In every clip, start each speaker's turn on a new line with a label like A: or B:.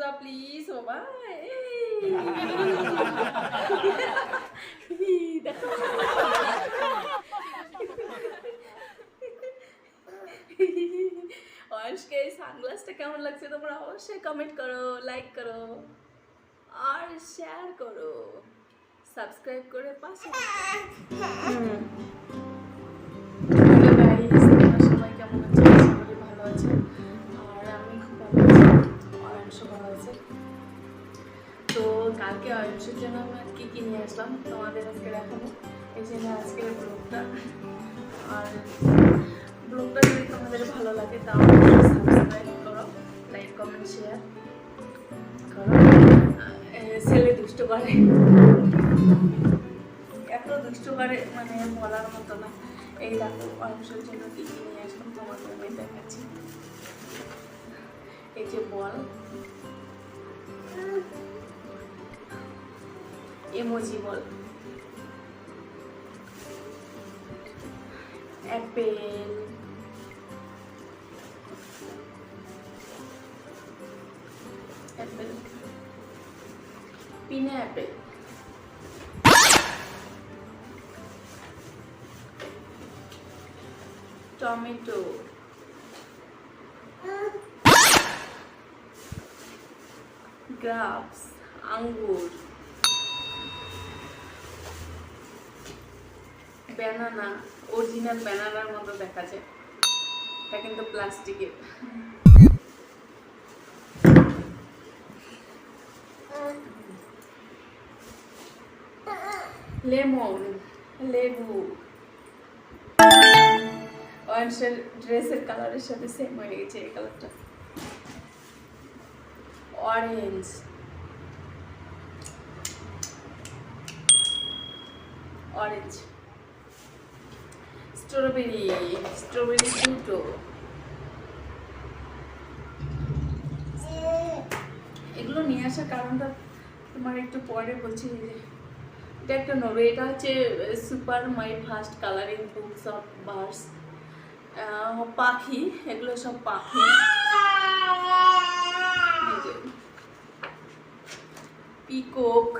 A: দাও প্লিজ বাবা এই। দেখো অয়সকে এই সানগ্লাসটা কেমন লাগছে? তোমরা অবশ্যই কমেন্ট করো লাইক করো আর শেয়ার করো। সাবস্ক্রাইব করে পাশে কালকে অয়ংশের জন্য আমি কী কী নিয়ে আসলাম তোমাদের আজকে দেখাবো। এই জন্য আজকের ব্লগটা আর ব্লগটা যদি তোমাদের ভালো লাগে তাও সাবস্ক্রাইব করো লাইক কমেন্ট শেয়ার করো। ছেলে দুষ্ট করে। এত দুষ্ট করে মানে বলার মতো না। এই দেখো অংশের জন্য কী কী নিয়ে আসলাম তোমাকে আমি দেখাচ্ছি। এই যে ball. Emoji ball. Apple apple পিনে। Apple tomato. গ্রাপস। আঙ্গুর। ব্যানানা অরিজিনাল ব্যানানার মতো দেখা যায় এটা কিন্তু প্লাস্টিকের লেমন লেবু। অরেঞ্জের ড্রেসের কালারের সাথে সেম হয়ে গেছে এই কালারটা অরেঞ্জ অরেঞ্জ স্ট্রবেরি স্ট্রবেরি দুটো এগুলো নিয়ে আসার কারণটা তোমার একটু পরে বলছি যে এটা একটা নবে এটা হচ্ছে super my first colouring books of birds পাখি, এগুলো সব পাখি। পিকক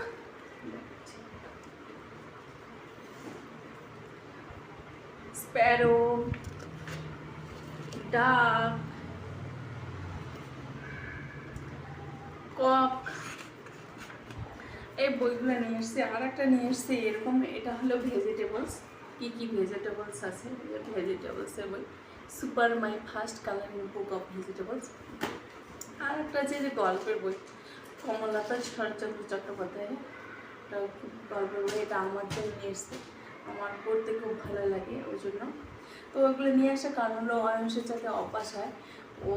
A: স্প্যারো ডাক কক এই বইগুলো নিয়ে এসছি আর একটা নিয়ে এসছি, এরকম, এটা হলো ভেজিটেবলস কি কি ভেজিটেবলস আছে? ভেজিটেবলসের বই। Super my first colouring book of vegetables আর একটা আছে যে গল্পের বই। কমলতা শরৎচন্দ্র চট্টোপাধ্যায় গল্পের বই, এটা আমার জন্য নিয়ে এসছে। আমার পড়তে খুব ভালো লাগে। জন্য। তো ওগুলো নিয়ে আসার কারণ হলো অয়ংশের সাথে অভ্যাস হয়। ও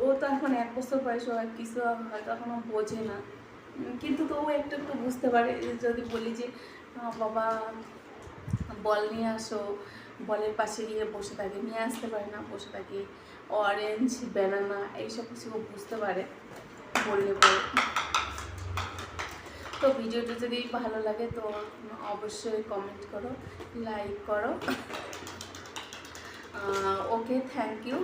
A: ও তো এখন এক বছর বয়স হয় কিছু হয়তো এখনও বোঝে না। কিন্তু তো ও একটু একটু বুঝতে পারে। যদি বলি যে "আহ, বাবা বল নিয়ে আসো। বলের পাশে গিয়ে বসে থাকে। নিয়ে আসতে পারে না বসে থাকে। অরেঞ্জ ব্যানানা এইসব কিছু ও বুঝতে পারে। বললে পরে। তো ভিডিওটা যদি ভালো লাগে তো অবশ্যই কমেন্ট করো লাইক করো। Okay thank you